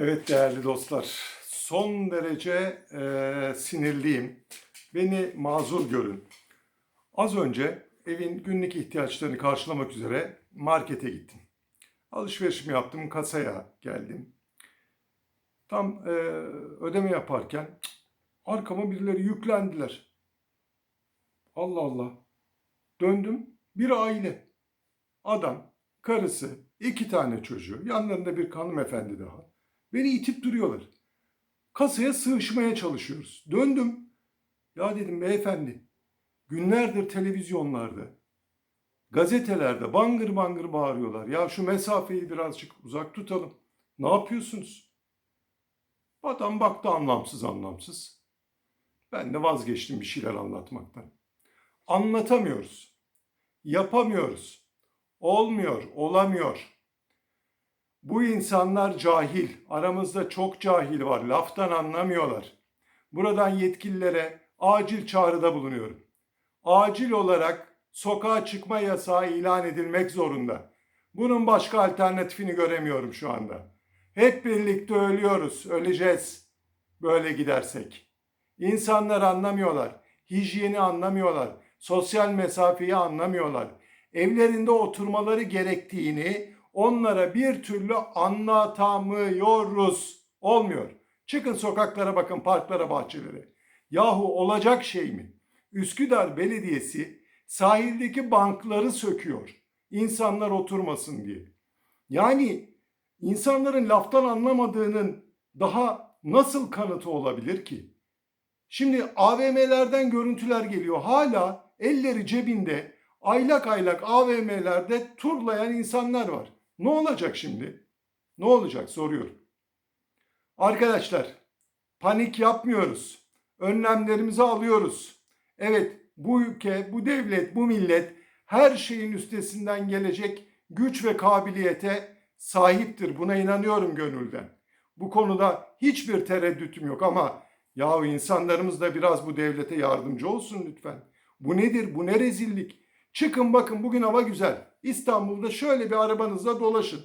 Evet değerli dostlar, son derece e, sinirliyim. Beni mazur görün. Az önce evin günlük ihtiyaçlarını karşılamak üzere markete gittim. Alışverişimi yaptım, kasaya geldim. Tam e, ödeme yaparken arkama birileri yüklendiler. Allah Allah. Döndüm, bir aile. Adam, karısı, iki tane çocuğu, yanlarında bir hanımefendi daha. Beni itip duruyorlar. Kasaya sığışmaya çalışıyoruz. Döndüm. Ya dedim beyefendi, günlerdir televizyonlarda, gazetelerde bangır bangır bağırıyorlar. Ya şu mesafeyi birazcık uzak tutalım. Ne yapıyorsunuz? Adam baktı anlamsız anlamsız. Ben de vazgeçtim bir şeyler anlatmaktan. Anlatamıyoruz. Yapamıyoruz. Olmuyor, olamıyor. Bu insanlar cahil. Aramızda çok cahil var. Laftan anlamıyorlar. Buradan yetkililere acil çağrıda bulunuyorum. Acil olarak sokağa çıkma yasağı ilan edilmek zorunda. Bunun başka alternatifini göremiyorum şu anda. Hep birlikte ölüyoruz, öleceğiz. Böyle gidersek. İnsanlar anlamıyorlar. Hijyeni anlamıyorlar. Sosyal mesafeyi anlamıyorlar. Evlerinde oturmaları gerektiğini onlara bir türlü anlatamıyoruz. Olmuyor. Çıkın sokaklara bakın, parklara, bahçelere. Yahu olacak şey mi? Üsküdar Belediyesi sahildeki bankları söküyor. İnsanlar oturmasın diye. Yani insanların laftan anlamadığının daha nasıl kanıtı olabilir ki? Şimdi AVM'lerden görüntüler geliyor. Hala elleri cebinde aylak aylak AVM'lerde turlayan insanlar var. Ne olacak şimdi? Ne olacak soruyorum. Arkadaşlar panik yapmıyoruz. Önlemlerimizi alıyoruz. Evet bu ülke, bu devlet, bu millet her şeyin üstesinden gelecek güç ve kabiliyete sahiptir. Buna inanıyorum gönülden. Bu konuda hiçbir tereddütüm yok ama yahu insanlarımız da biraz bu devlete yardımcı olsun lütfen. Bu nedir? Bu ne rezillik? Çıkın bakın bugün hava güzel. İstanbul'da şöyle bir arabanızla dolaşın.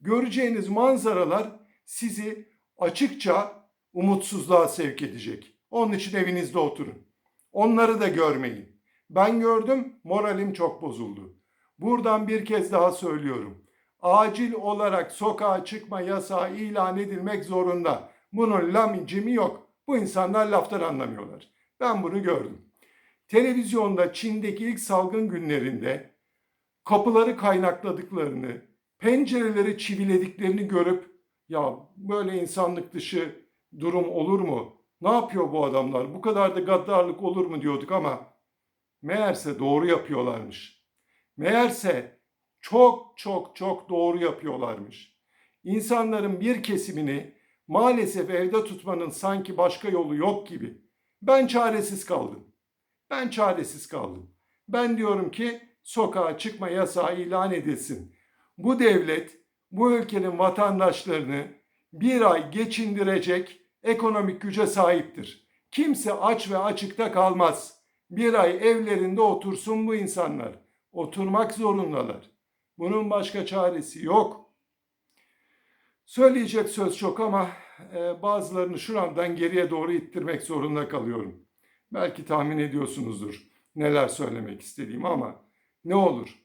Göreceğiniz manzaralar sizi açıkça umutsuzluğa sevk edecek. Onun için evinizde oturun. Onları da görmeyin. Ben gördüm, moralim çok bozuldu. Buradan bir kez daha söylüyorum. Acil olarak sokağa çıkma yasağı ilan edilmek zorunda. Bunun lamicimi yok. Bu insanlar laftan anlamıyorlar. Ben bunu gördüm. Televizyonda Çin'deki ilk salgın günlerinde kapıları kaynakladıklarını, pencereleri çivilediklerini görüp ya böyle insanlık dışı durum olur mu? Ne yapıyor bu adamlar? Bu kadar da gaddarlık olur mu diyorduk ama meğerse doğru yapıyorlarmış. Meğerse çok çok çok doğru yapıyorlarmış. İnsanların bir kesimini maalesef evde tutmanın sanki başka yolu yok gibi. Ben çaresiz kaldım. Ben çaresiz kaldım. Ben diyorum ki sokağa çıkma yasağı ilan edilsin. Bu devlet bu ülkenin vatandaşlarını bir ay geçindirecek ekonomik güce sahiptir. Kimse aç ve açıkta kalmaz. Bir ay evlerinde otursun bu insanlar. Oturmak zorundalar. Bunun başka çaresi yok. Söyleyecek söz çok ama e, bazılarını şuramdan geriye doğru ittirmek zorunda kalıyorum. Belki tahmin ediyorsunuzdur neler söylemek istediğimi ama ne olur,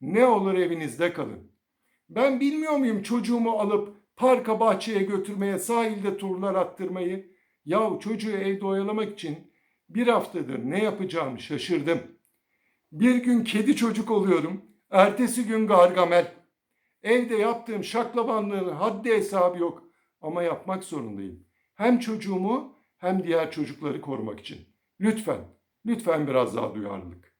ne olur evinizde kalın. Ben bilmiyor muyum çocuğumu alıp parka bahçeye götürmeye, sahilde turlar attırmayı? Yahu çocuğu evde oyalamak için bir haftadır ne yapacağımı şaşırdım. Bir gün kedi çocuk oluyorum, ertesi gün gargamel. Evde yaptığım şaklabanlığın haddi hesabı yok ama yapmak zorundayım. Hem çocuğumu hem diğer çocukları korumak için. Lütfen, lütfen biraz daha duyarlılık.